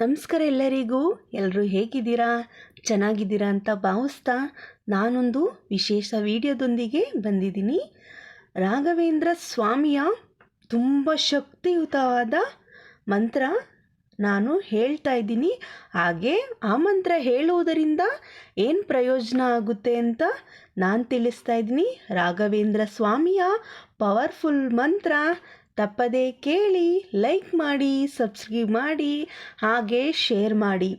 ನಮಸ್ಕಾರ ಎಲ್ಲರಿಗೂ. ಎಲ್ಲರೂ ಹೇಗಿದ್ದೀರಾ? ಚೆನ್ನಾಗಿದ್ದೀರಾ ಅಂತ ಭಾವಿಸ್ತಾ ನಾನೊಂದು ವಿಶೇಷ ವಿಡಿಯೋದೊಂದಿಗೆ ಬಂದಿದ್ದೀನಿ. ರಾಘವೇಂದ್ರ ಸ್ವಾಮಿಯ ತುಂಬ ಶಕ್ತಿಯುತವಾದ ಮಂತ್ರ ನಾನು ಹೇಳ್ತಾ ಇದ್ದೀನಿ. ಹಾಗೆ ಆ ಮಂತ್ರ ಹೇಳುವುದರಿಂದ ಏನು ಪ್ರಯೋಜನ ಆಗುತ್ತೆ ಅಂತ ನಾನು ತಿಳಿಸ್ತಾ ಇದ್ದೀನಿ. ರಾಘವೇಂದ್ರ ಸ್ವಾಮಿಯ ಪವರ್ಫುಲ್ ಮಂತ್ರ ತಪ್ಪದೇ ಕೇಳಿ ಲೈಕ್ ಮಾಡಿ ಸಬ್ಸ್ಕ್ರೈಬ್ ಮಾಡಿ, ಹಾಗೆ ಶೇರ್ ಮಾಡಿ.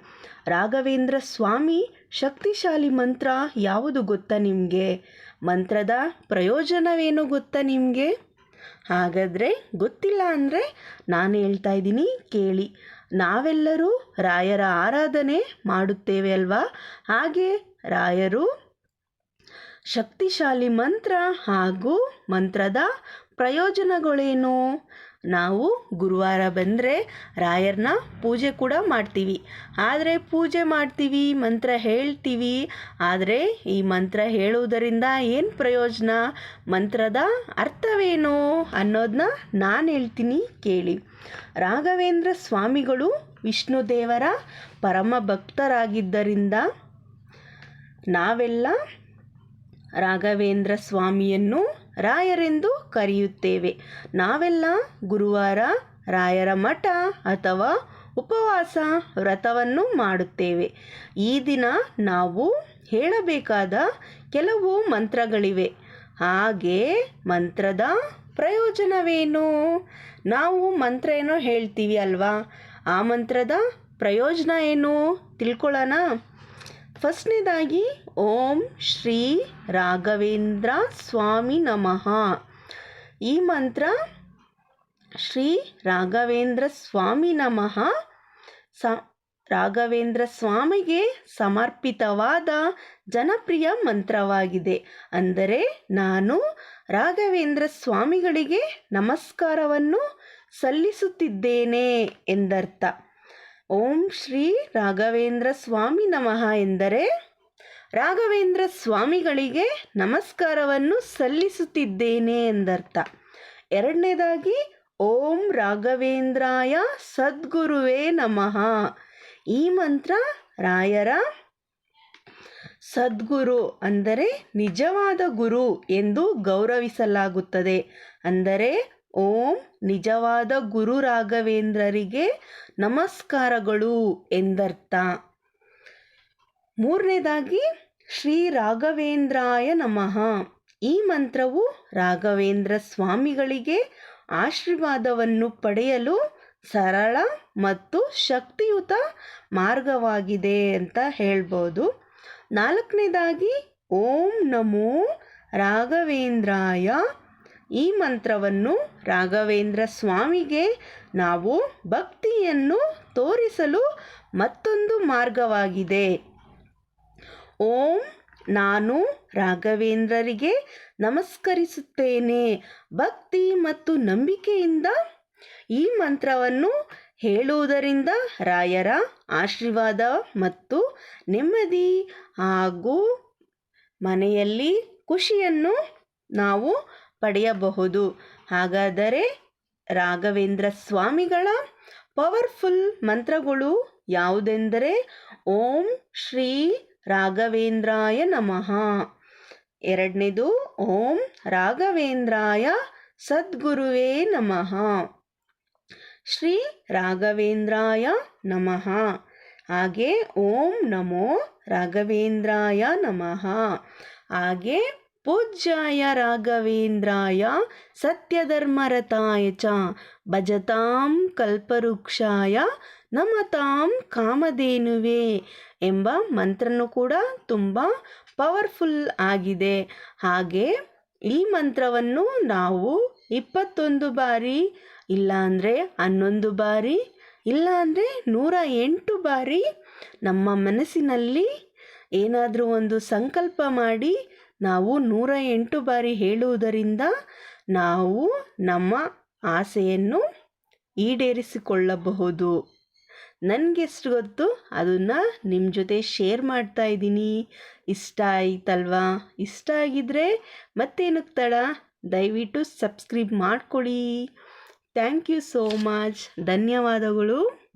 ರಾಘವೇಂದ್ರ ಸ್ವಾಮಿ, ಶಕ್ತಿಶಾಲಿ ಮಂತ್ರ ಯಾವುದು ಗೊತ್ತಾ ನಿಮಗೆ? ಮಂತ್ರದ ಪ್ರಯೋಜನವೇನು ಗೊತ್ತಾ ನಿಮಗೆ? ಹಾಗಾದರೆ ಗೊತ್ತಿಲ್ಲ ಅಂದರೆ ನಾನು ಹೇಳ್ತಾ ಇದ್ದೀನಿ, ಕೇಳಿ. ನಾವೆಲ್ಲರೂ ರಾಯರ ಆರಾಧನೆ ಮಾಡುತ್ತೇವೆ ಅಲ್ವಾ? ಹಾಗೆ ರಾಯರು ಶಕ್ತಿಶಾಲಿ ಮಂತ್ರ ಹಾಗೂ ಮಂತ್ರದ ಪ್ರಯೋಜನಗಳೇನು? ನಾವು ಗುರುವಾರ ಬಂದರೆ ರಾಯರನ್ನ ಪೂಜೆ ಕೂಡ ಮಾಡ್ತೀವಿ. ಆದರೆ ಪೂಜೆ ಮಾಡ್ತೀವಿ, ಮಂತ್ರ ಹೇಳ್ತೀವಿ. ಆದರೆ ಈ ಮಂತ್ರ ಹೇಳುವುದರಿಂದ ಏನು ಪ್ರಯೋಜನ? ಮಂತ್ರದ ಅರ್ಥವೇನು ಅನ್ನೋದನ್ನ ನಾನು ಹೇಳ್ತೀನಿ ಕೇಳಿ. ರಾಘವೇಂದ್ರ ಸ್ವಾಮಿಗಳು ವಿಷ್ಣು ದೇವರ ಪರಮ ಭಕ್ತರಾಗಿದ್ದರಿಂದ ನಾವೆಲ್ಲ ರಾಘವೇಂದ್ರ ಸ್ವಾಮಿಯನ್ನು ರಾಯರೆಂದು ಕರೆಯುತ್ತೇವೆ. ನಾವೆಲ್ಲ ಗುರುವಾರ ರಾಯರ ಮಠ ಅಥವಾ ಉಪವಾಸ ವ್ರತವನ್ನು ಮಾಡುತ್ತೇವೆ. ಈ ದಿನ ನಾವು ಹೇಳಬೇಕಾದ ಕೆಲವು ಮಂತ್ರಗಳಿವೆ. ಹಾಗೆ ಮಂತ್ರದ ಪ್ರಯೋಜನವೇನು? ನಾವು ಮಂತ್ರ ಏನೋ ಹೇಳ್ತೀವಿ ಅಲ್ವಾ? ಆ ಮಂತ್ರದ ಪ್ರಯೋಜನ ಏನು? ತಿಳ್ಕೊಳ್ಳೋಣ. ಫಸ್ಟ್ನೇದಾಗಿ, ಓಂ ಶ್ರೀ ರಾಘವೇಂದ್ರ ಸ್ವಾಮಿ ನಮಃ. ಈ ಮಂತ್ರ ಶ್ರೀ ರಾಘವೇಂದ್ರ ಸ್ವಾಮಿ ನಮಃ ಸ, ರಾಘವೇಂದ್ರ ಸ್ವಾಮಿಗೆ ಸಮರ್ಪಿತವಾದ ಜನಪ್ರಿಯ ಮಂತ್ರವಾಗಿದೆ. ಅಂದರೆ ನಾನು ರಾಘವೇಂದ್ರ ಸ್ವಾಮಿಗಳಿಗೆ ನಮಸ್ಕಾರವನ್ನು ಸಲ್ಲಿಸುತ್ತಿದ್ದೇನೆ ಎಂದರ್ಥ. ಓಂ ಶ್ರೀ ರಾಘವೇಂದ್ರ ಸ್ವಾಮಿ ನಮಃ ಎಂದರೆ ರಾಘವೇಂದ್ರ ಸ್ವಾಮಿಗಳಿಗೆ ನಮಸ್ಕಾರವನ್ನು ಸಲ್ಲಿಸುತ್ತಿದ್ದೇನೆ ಎಂದರ್ಥ. ಎರಡನೇದಾಗಿ, ಓಂ ರಾಘವೇಂದ್ರಾಯ ಸದ್ಗುರುವೇ ನಮಃ. ಈ ಮಂತ್ರ ರಾಯರ ಸದ್ಗುರು ಅಂದರೆ ನಿಜವಾದ ಗುರು ಎಂದು ಗೌರವಿಸಲಾಗುತ್ತದೆ. ಅಂದರೆ ಓಂ ನಿಜವಾದ ಗುರು ರಾಘವೇಂದ್ರರಿಗೆ ನಮಸ್ಕಾರಗಳು ಎಂದರ್ಥ. ಮೂರನೇದಾಗಿ, ಶ್ರೀ ರಾಘವೇಂದ್ರಾಯ ನಮಃ. ಈ ಮಂತ್ರವು ರಾಘವೇಂದ್ರ ಸ್ವಾಮಿಗಳಿಗೆ ಆಶೀರ್ವಾದವನ್ನು ಪಡೆಯಲು ಸರಳ ಮತ್ತು ಶಕ್ತಿಯುತ ಮಾರ್ಗವಾಗಿದೆ ಅಂತ ಹೇಳ್ಬೋದು. ನಾಲ್ಕನೇದಾಗಿ, ಓಂ ನಮೋ ರಾಘವೇಂದ್ರಾಯ ಈ ಮಂತ್ರವನ್ನು ರಾಘವೇಂದ್ರ ಸ್ವಾಮಿಗೆ ನಾವು ಭಕ್ತಿಯನ್ನು ತೋರಿಸಲು ಮತ್ತೊಂದು ಮಾರ್ಗವಾಗಿದೆ. ಓಂ ನಾನು ರಾಘವೇಂದ್ರರಿಗೆ ನಮಸ್ಕರಿಸುತ್ತೇನೆ. ಭಕ್ತಿ ಮತ್ತು ನಂಬಿಕೆಯಿಂದ ಈ ಮಂತ್ರವನ್ನು ಹೇಳುವುದರಿಂದ ರಾಯರ ಆಶೀರ್ವಾದ ಮತ್ತು ನೆಮ್ಮದಿ ಹಾಗೂ ಮನೆಯಲ್ಲಿ ಖುಷಿಯನ್ನು ನಾವು ಪಡೆಯಬಹುದು. ಹಾಗಾದರೆ ರಾಘವೇಂದ್ರ ಸ್ವಾಮಿಗಳ ಪವರ್ಫುಲ್ ಮಂತ್ರಗಳು ಯಾವುದೆಂದರೆ ಓಂ ಶ್ರೀ ರಾಘವೇಂದ್ರಾಯ ನಮಃ. ಎರಡನೇದು ಓಂ ರಾಘವೇಂದ್ರಾಯ ಸದ್ಗುರುವೇ ನಮಃ. ಶ್ರೀ ರಾಘವೇಂದ್ರಾಯ ನಮಃ. ಹಾಗೆ ಓಂ ನಮೋ ರಾಘವೇಂದ್ರಾಯ ನಮಃ. ಹಾಗೆ ಪೂಜ್ಯಾಯ ರಾಘವೇಂದ್ರಾಯ ಸತ್ಯಧರ್ಮರತಾಯ ಚ ಭಜತಾಂ ಕಲ್ಪವೃಕ್ಷಾಯ ನಮತಾಂ ಕಾಮಧೇನುವೆ ಎಂಬ ಮಂತ್ರನೂ ಕೂಡ ತುಂಬ ಪವರ್ಫುಲ್ ಆಗಿದೆ. ಹಾಗೆ ಈ ಮಂತ್ರವನ್ನು ನಾವು ಇಪ್ಪತ್ತೊಂದು ಬಾರಿ ಇಲ್ಲಾಂದರೆ ಹನ್ನೊಂದು ಬಾರಿ ಇಲ್ಲಾಂದರೆ ನೂರ ಎಂಟು ಬಾರಿ ನಮ್ಮ ಮನಸ್ಸಿನಲ್ಲಿ ಏನಾದರೂ ಒಂದು ಸಂಕಲ್ಪ ಮಾಡಿ ನಾವು ನೂರ ಎಂಟು ಬಾರಿ ಹೇಳುವುದರಿಂದ ನಾವು ನಮ್ಮ ಆಸೆಯನ್ನು ಈಡೇರಿಸಿಕೊಳ್ಳಬಹುದು. ನನಗೆಷ್ಟು ಗೊತ್ತು? ಅದನ್ನು ನಿಮ್ಮ ಜೊತೆ ಶೇರ್ ಮಾಡ್ತಾ ಇದ್ದೀನಿ. ಇಷ್ಟ ಆಯ್ತಲ್ವಾ? ಇಷ್ಟ ಆಗಿದ್ದರೆ ಮತ್ತೇನಕ್ಕೆ ತಡ? ದಯವಿಟ್ಟು ಸಬ್ಸ್ಕ್ರೈಬ್ ಮಾಡ್ಕೊಳ್ಳಿ. ಥ್ಯಾಂಕ್ ಯು ಸೋ ಮಚ್ ಧನ್ಯವಾದಗಳು.